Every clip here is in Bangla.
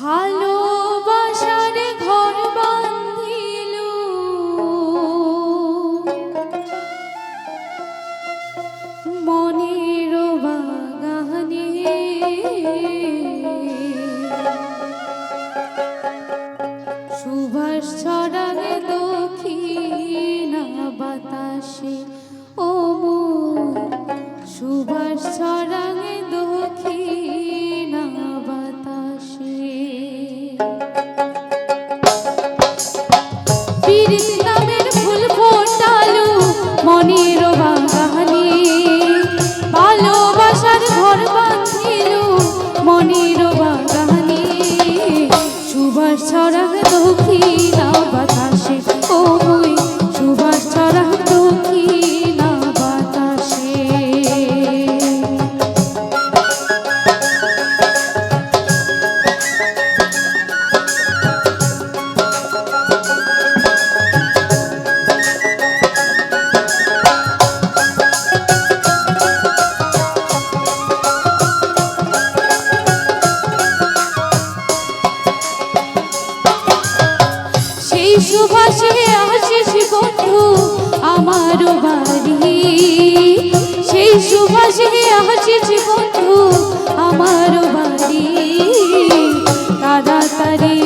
ভালোবাসার ঘর বান্ধিল মনের বাগানে। সুভাষ ছড়ালে দক্ষিণা বাতাসে সুভাষে আসিস বন্ধু আমার বাড়ি। সেই সুভাষে আসিস বন্ধু আমার বাড়ি। তাড়াতাড়ি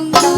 Bye.